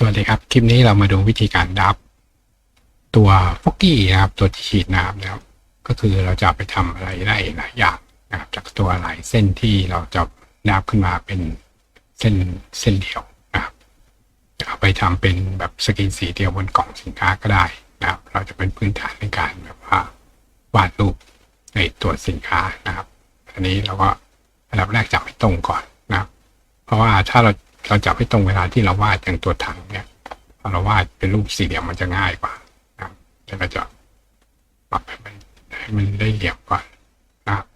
สวัสดีครับ คลิปนี้เรามาดูวิธีการดับตัวฟอกกี้นะครับ ตัวที่ฉีดน้ำนะครับ ก็คือเราจะไปทำอะไรได้หลายอย่างนะครับ จากตัวหลายเส้นที่เราจะดับขึ้นมาเป็นเส้นเส้นเดียวนะครับเอาไปทำเป็นแบบสกรีนสีเดียวบนกล่องสินค้าก็ได้นะครับ เราจะเป็นพื้นฐานในการแบบว่าวาดรูปในตัวสินค้านะครับ อันนี้เราก็อันดับแรกจับให้ตรงก่อนนะครับ เพราะว่าถ้าเรา เราจับให้ตรงเวลาที่เราวาดอย่างตัวถังเนี่ยพอเราวาดเป็นรูปสี่เหลี่ยมมันจะง่ายกว่านะครับแล้วก็จะปรับให้มันให้มันได้เหลี่ยมก่อนนะครับ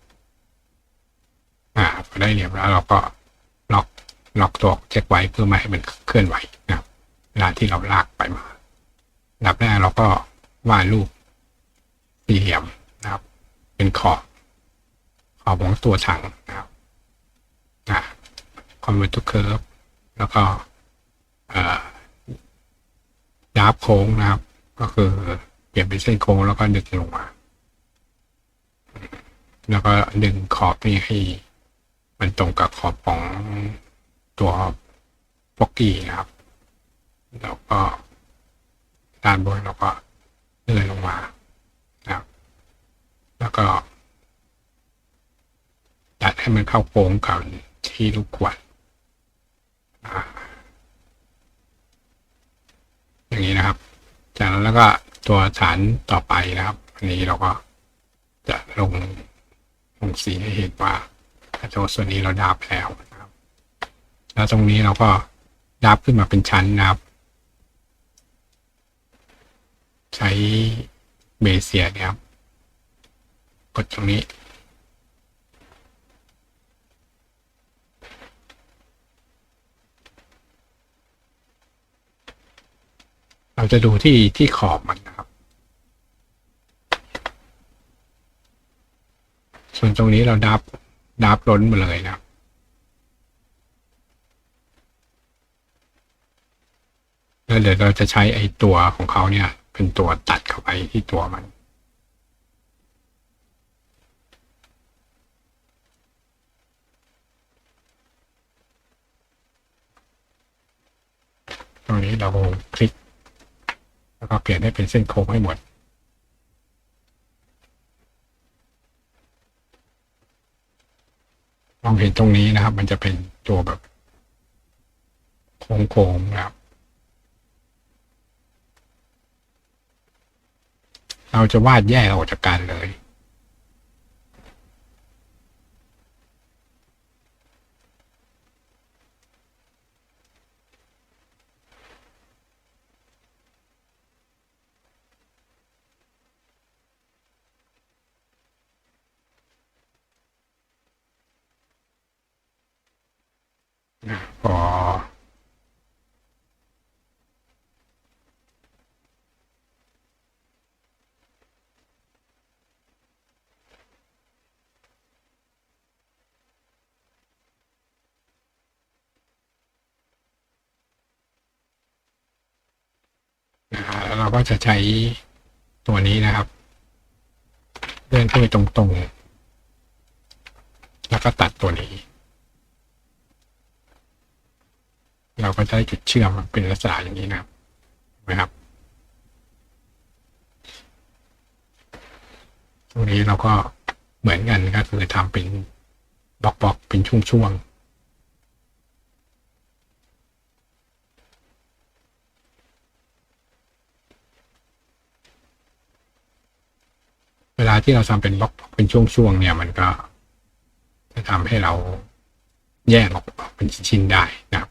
อ่าพอได้เหลี่ยมแล้วเราก็ล็อกล็อกตัวเช็คไว้เพื่อไม่ให้มันเคลื่อนไหวนะครับเวลาที่เราลากไปมาดับแรกเราก็วาดรูปสี่เหลี่ยมนะครับ เป็นขอบขอบของตัวถังนะครับอ่าคอมพิวเตอร์เคอร์ฟ แล้วก็ดาบโค้งนะครับ ก็คือเปลี่ยนเป็นเส้นโค้งแล้วก็ดึงลงมา แล้วก็ดึงขอบนี้ให้มันตรงกับขอบของตัวฟอกกี้นะครับ แล้วก็ด้านบนเราก็เลื่อนลงมานะครับ แล้วก็ดัดให้มันเข้าโค้งกับที่ลูกขวด อย่างนี้นะครับ จากนั้นแล้วก็ตัวฐานต่อไปนะครับ อันนี้เราก็จะลงลงสีให้เห็นว่าตัวส่วนนี้เราดับแล้วนะครับ แล้วตรงนี้เราก็ดับขึ้นมาเป็นชั้นนะครับ ใช้เบเซียนี่ยครับ กดตรงนี้ เราจะดูที่ที่ขอบมันนะครับ ส่วนตรงนี้เราดับดับล้นมาเลยนะครับแล้วเดี๋ยวเราจะใช้ไอ้ตัวของเขาเนี่ย เป็นตัวตัดเข้าไปที่ตัวมันตรงนี้เราคลิก แล้วก็เปลี่ยนให้เป็นเส้นโค้งให้หมด มองเห็นตรงนี้นะครับ มันจะเป็นตัวแบบ โค้งๆนะครับ เราจะวาดแยกออกจากกันเลย นะฮะแล้วเราก็จะใช้ตัวนี้นะครับเลื่อนขึ้นไปตรงๆ แล้วก็ตัดตัวนี้ เราก็จะได้จุดเชื่อมเป็นลักษณะอย่างนี้นะครับนะครับตรงนี้เราก็เหมือนกันก็คือทำเป็นบล็อกๆเป็นช่วงๆ เวลาที่เราทำเป็นบล็อกเป็นช่วงๆเนี่ยมันก็จะทำให้เราแยกออกเป็นชิ้นๆได้นะครับ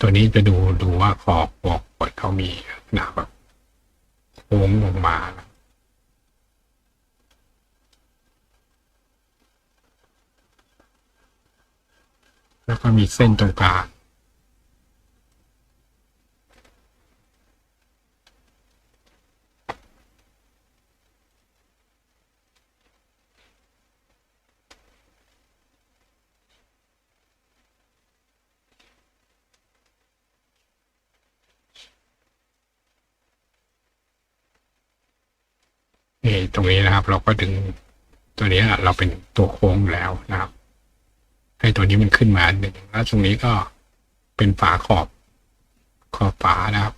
ตัวนี้จะดูดูว่าขอบปอกกดเขามีหนาแบบโค้งลงมาแล้วก็มีเส้นตรงกลางนี่ต รงนี้นะครับ เราก็ดึงตัวนี้เราเป็นตัวโค้งแล้วนะครับ ให้ตัวนี้มันขึ้นมาหนึ่งแล้วตรงนี้ก็เป็นฝาขอบขอบฝานะครับ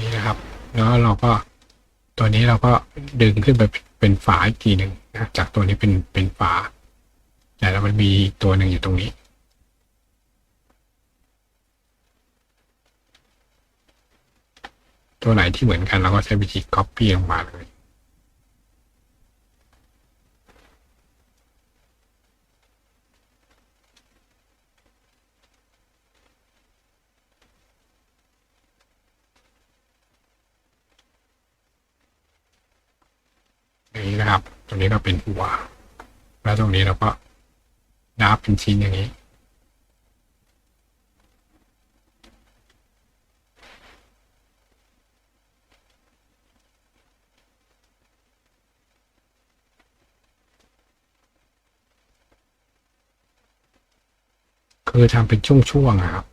นี้นะครับ แล้วเราก็ตัวนี้เราก็ดึงขึ้นไปเป็นฝาอีกทีหนึ่งนะจากตัวนี้เป็นเป็นฝา แต่แล้วมันมีอีกตัวหนึ่งอยู่ตรงนี้ ตัวไหนที่เหมือนกันเราก็ใช้วิธี copy ลงมาเลย นี้นะครับ ตรงนี้ก็เป็นหัว แล้วตรงนี้เราก็นับเป็นชิ้นอย่างนี้ คือทำเป็นช่วงๆอะครับ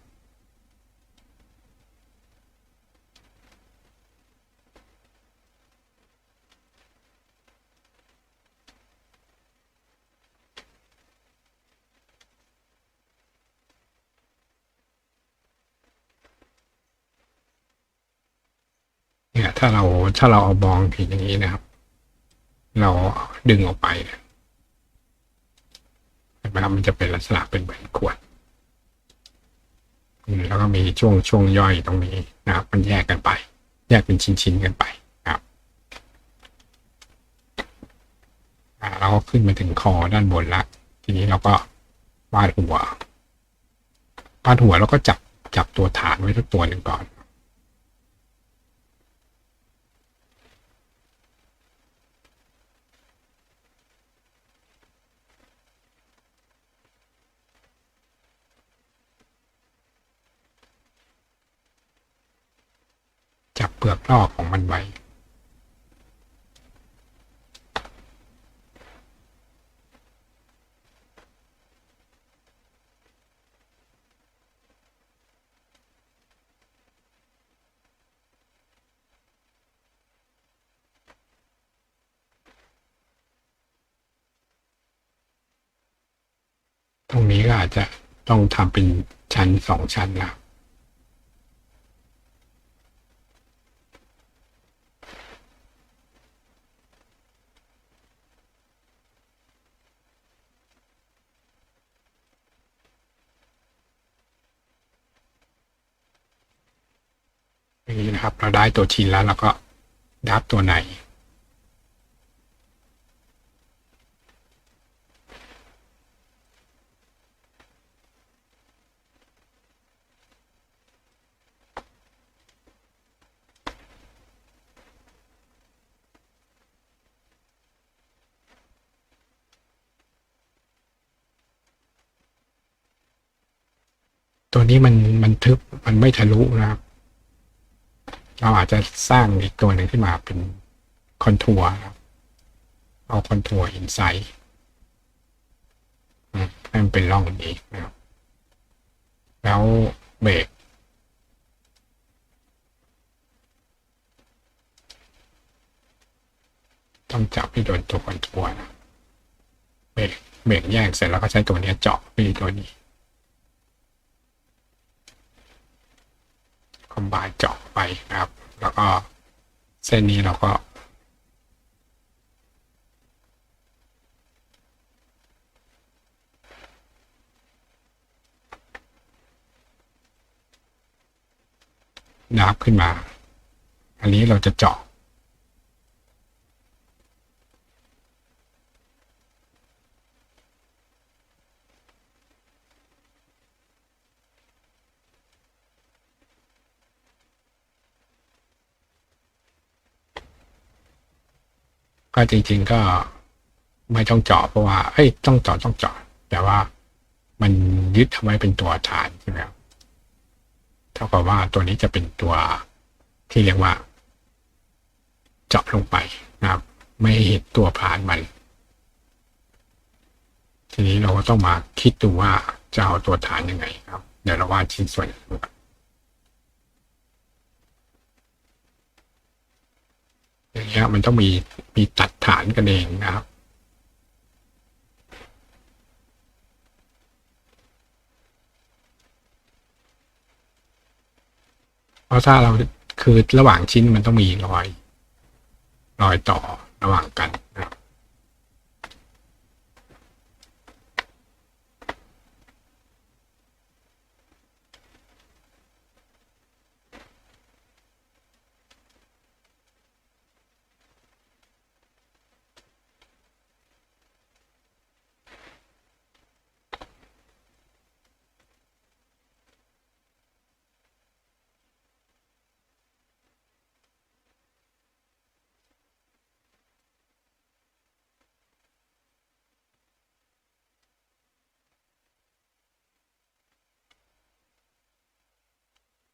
เนี่ยถ้าเราถ้าเราเอาบองผิดอย่างนี้นะครับ เราดึงออกไปเนี่ยเห็นไหมครับมันจะเป็นลักษณะเป็นเหมือนขวดอืมแล้วก็มีช่วงช่วงย่อยตรงนี้นะครับ มันแยกกันไป แยกเป็นชิ้นๆกันไปครับเราก็ขึ้นมาถึงคอด้านบนละทีนี้เราก็วาดหัววาดหัวแล้วก็จับจับตัวฐานไว้ทุกตัวหนึ่งก่อน จับ เปลือกนอกของมันไว้ตรงนี้ก็อาจจะต้องทำเป็นชั้นสองชั้นนะครับ อย่างนี้นะครับ เราได้ตัวชินแล้วเราก็ดับตัวไหน ตัวนี้มันมันทึบมันไม่ทะลุนะครับ เราอาจจะสร้างอีกตัวหนึ่งขึ้นมาเป็นคอนทัวร์ครับเอาคอนทัวร์อินไซด์ให้มันเป็นร่องนี้นะครับ แล้วเบรกต้องจับให้โดนตัวคอนทัวร์นะเบรกเบรกแยกเสร็จแล้วก็ใช้ตัวนี้เจาะไปตัวนี้ ค อมบายเจาะไปนะครับ แล้วก็เส้นนี้เราก็นับขึ้นมา อันนี้เราจะเจาะ ต ก็จริง ๆก็ไม่ต้องเจาะเพราะว่าเอ้ยต้องเจาะต้องเจาะแต่ว่ามันยึดทำไว้เป็นตัวฐานใช่ไหมครับเท่ากับว่าตัวนี้จะเป็นตัวที่เรียกว่า เจาะลงไปนะครับ ไม่เห็นตัวผ่านมัน ทีนี้เราก็ต้องมาคิดดูว่าจะเอาตัวฐานยังไงครับ เดี๋ยวเราวาดชิ้นส่วนดูกัน อย่างเงี้ยมันต้องมีมีตัดฐานกันเองนะครับ เพราะถ้าเราคือระหว่างชิ้นมันต้องมีรอย รอยต่อระหว่างกันนะครับ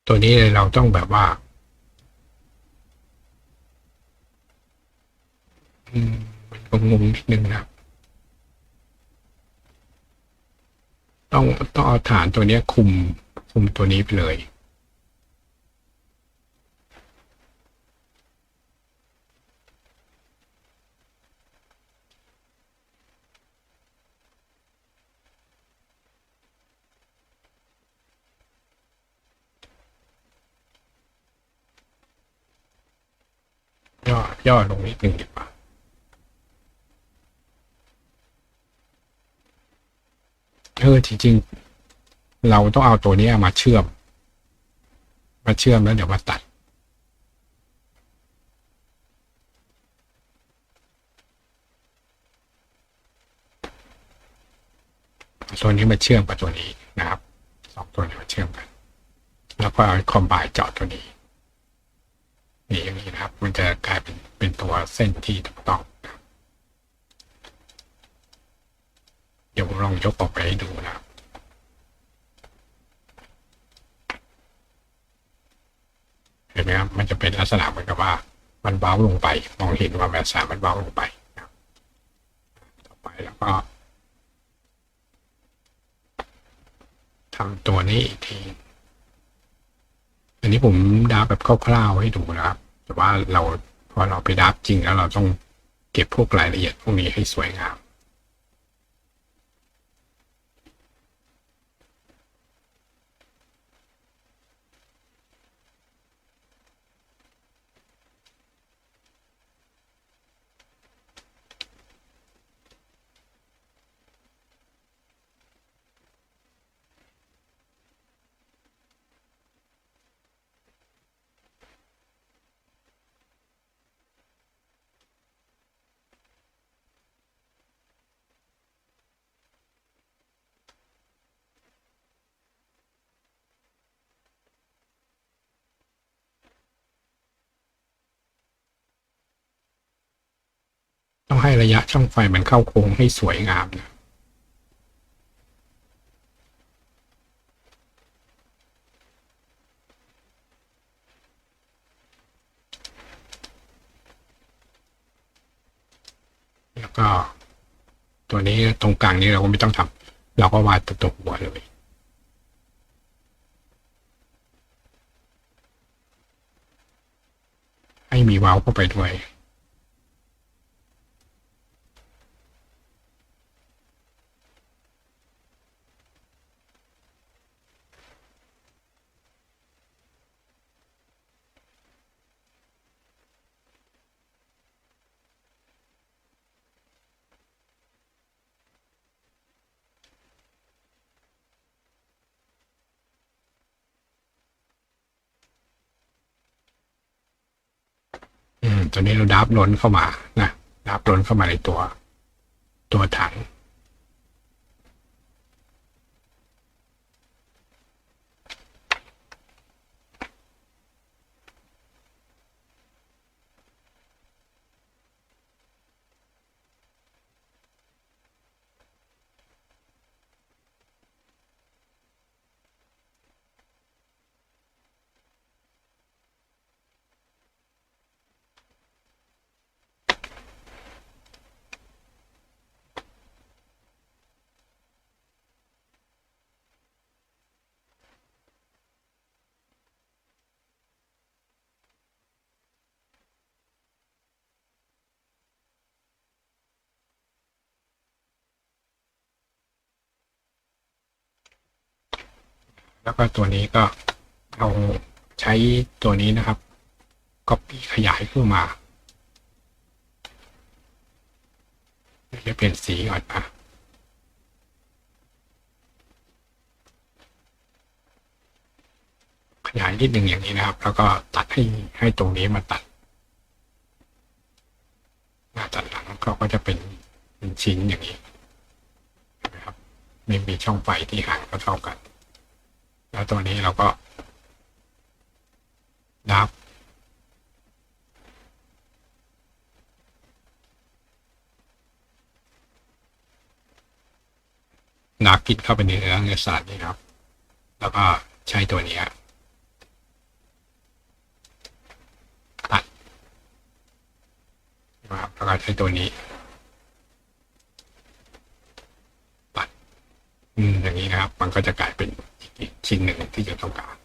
ตัวนี้เราต้องแบบว่าอืมมันก็งงนิดนึงนะครับต้องต้องเอาฐานตัวนี้คุมคุมตัวนี้ไปเลย ย่อลงนิดหนึ่งดีกว่าเออจริงๆ เราต้องเอาตัวนี้มาเชื่อม มาเชื่อมแล้วเดี๋ยวมาตัดตัวนี้มาเชื่อมกับตัวนี้นะครับสองตัวนี้มาเชื่อมกัน แล้วก็เอาคอมไบเจาะตัวนี้ อย่างนี้นะครับ มันจะกลายเป็นเป็นตัวเส้นที่ถูกต้องเดี๋ยวผมลองยกออกไปให้ดูนะครับเห็นไหมครับ มันจะเป็นลักษณะเหมือนกับว่า มันเบ้าลงไป มองเห็นว่าแมสสามันเบ้าลงไปต่อไปแล้วก็ทำตัวนี้อีกที อันนี้ผมดาแบบคร่าวๆให้ดูนะครับ แต่ว่าเราพอเราไปดับจริงแล้วเราต้องเก็บพวกรายละเอียดพวกนี้ให้สวยงาม ต้องให้ระยะช่องไฟมันเข้าโค้งให้สวยงามนะแล้วก็ตัวนี้ตรงกลางนี้เราก็ไม่ต้องทำเราก็วาดตัวหัวเลยให้มีว้าเข้าไปด้วย อืม ตัวนี้เราดับล้นเข้ามานะดับล้นเข้ามาในตัวตัวถัง แล้วก็ตัวนี้ก็เอาใช้ตัวนี้นะครับ copy ขยายขึ้นมาจะเปลี่ยนสีก่อนอะขยายนิดหนึ่งอย่างนี้นะครับ แล้วก็ตัดให้ให้ตรงนี้มาตัดหน้าตัดหลังก็ก็จะเป็นเป็นชิ้นอย่างนี้นไหมครับ ไม่มีช่องไฟที่ห่างก็เท่ากัน แล้วตัวนี้เราก็ดับนักกินเข้าไปในเนื้อเนื้อสัตว์นี่ครับ แล้วก็ใช้ตัวนี้ตัดนะครับแล้วก็ใช้ตัวนี้ตัดอืมอย่างนี้นะครับ มันก็จะกลายเป็น ชิ้นหนึ่งที่จะต้องการ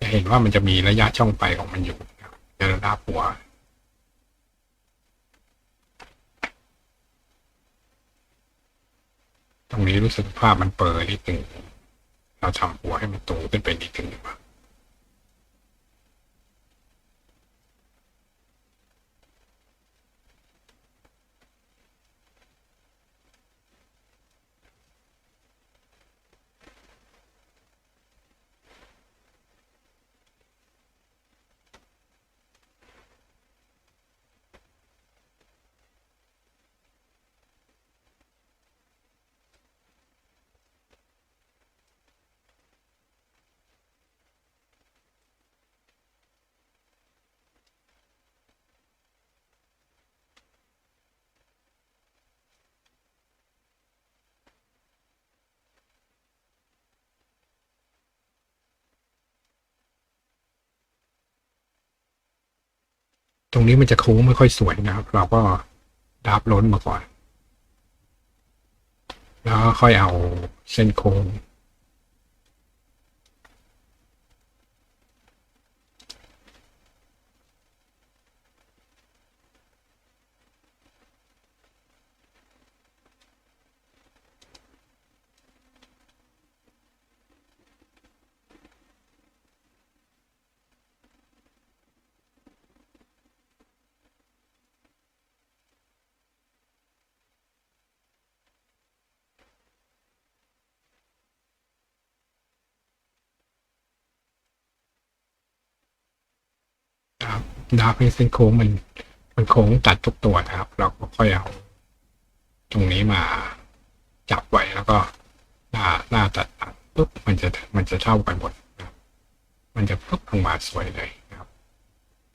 จะเห็นว่ามันจะมีระยะช่องไปของมันอยู่นะครับจะรับหัวตรงนี้รู้สึกภาพมันเปิดนิดหนึ่งเราทำหัวให้มันตรงขึ้นไปนิดหนึ่งดีกว่า ตรงนี้มันจะโค้งไม่ค่อยสวยนะครับ เราก็ดับล้นมาก่อน แล้วค่อยเอาเส้นโค้ง นะครับดับให้เส้นโค้งมัน มันโค้งตัดทุกตัวนะครับ เราก็ค่อยเอา ตรงนี้มาจับไว้แล้วก็ หน้าหน้าตัดตัดปุ๊บมันจะมันจะเท่ากันหมดนะครับ มันจะปุ๊บลงมาสวยเลยนะครับ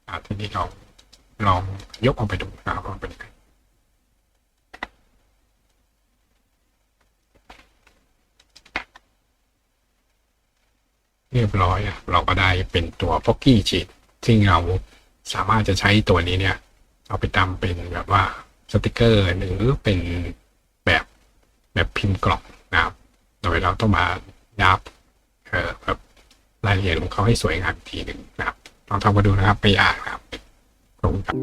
อ่าทีนี้เราลองยกออกไปดูนะครับว่าเป็นยังไงเรียบร้อยเราก็ได้เป็นตัวพ็อกกี้ชีต ซึ่งเราสามารถจะใช้ตัวนี้เนี่ย เอาไปทำเป็นแบบว่าสติกเกอร์หรือเป็นแบบแบบพิมพ์กล่องนะครับ โดยเราต้องมายับเอ่อแบบรายละเอียดของเขาให้สวยงามอีกทีหนึ่งนะครับลองทำมาดูนะครับไม่ยากนะครับขอบคุณครับ